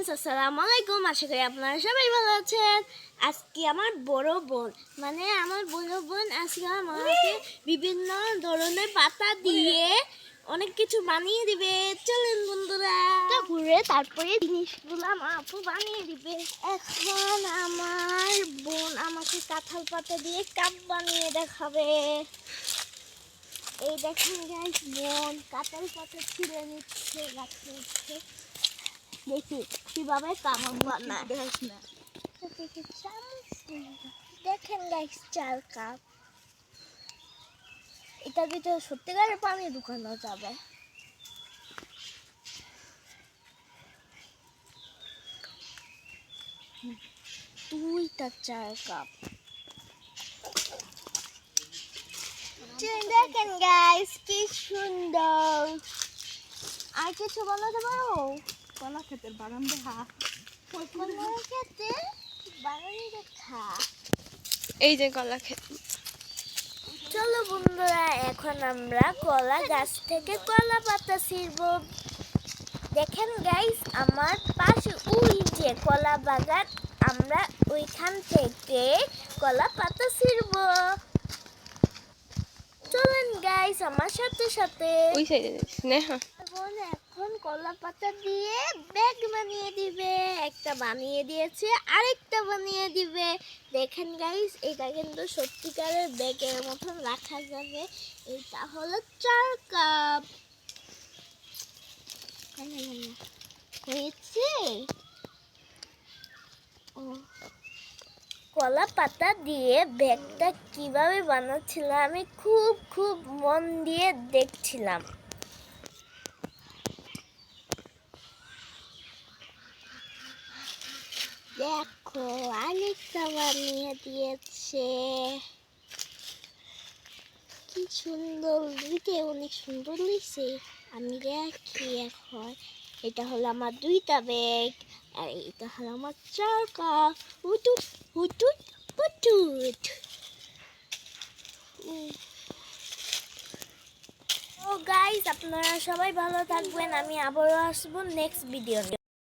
Friends আসসালামু আলাইকুম আশা করি আপনারা সবাই ভালো আছেন। আজকে আমার বড় বোন। মানে আমার বড় বোন আজকে আমাকে বিভিন্ন ধরনের পাতা দিয়ে অনেক কিছু বানিয়ে দিবে। চলেন বন্ধুরা। ঘুরে তারপরে জিনিসগুলো আমার আপু বানিয়ে দিবে। এখন আমার বোন আমাকে কাঁঠাল পাতা দিয়ে কাপ বানিয়ে দেখাবে। এই দেখেন বোন কাঁঠাল পাতা ছিঁড়ে নিচ্ছে, গাছে দেখি কীভাবে কাবাব বানায়। দেখেন গাইস চাল কাপ। এটার ভিতরে সত্যিকারের পানি ঢুকানো যাবে। দুইটা চার কাপ। দেখেন গাইস কি সুন্দর। আর কিছু বানাতে পারো কলা ক্ষেতের বাগান দেখা এই যে কলা ক্ষেত। চলো বন্ধুরা এখন আমরা কলা গাছ থেকে কলা পাতা ছিঁড়ব। দেখেন গাইস আমার পাশে ওই যে কলা বাগান আমরা ওইখান থেকে কলা পাতা ছিঁড়ব। চলেন গাইস আমার সাথে সাথে। ওই সাইডে স্নেহা। বোন এখন কলা পাতা দিয়ে ব্যাগ বানিয়ে দিবে। একটা বানিয়ে দিয়েছে, আরেকটা বানিয়ে দিবে। দেখেন গাইস এটা কিন্তু সত্যিকারের ব্যাগের মতন রাখা যাবে। এটা হলো চার কাপ হয়েছে? কলা পাতা দিয়ে ব্যাগটা কীভাবে বানাচ্ছিল আমি খুব খুব মন দিয়ে দেখছিলাম। দেখো, আরেকটা বানিয়ে দিয়েছে। কি সুন্দর দিতে অনেক সুন্দর লিখছে আমি রাখি এখন। এটা হলো আমার দুইটা ব্যাগ, আর এটা হলো আমার চারকা হুটুট হুটুট হুটুট ও গাইস আপনারা সবাই ভালো থাকবেন। আমি আবারও আসব নেক্সট ভিডিও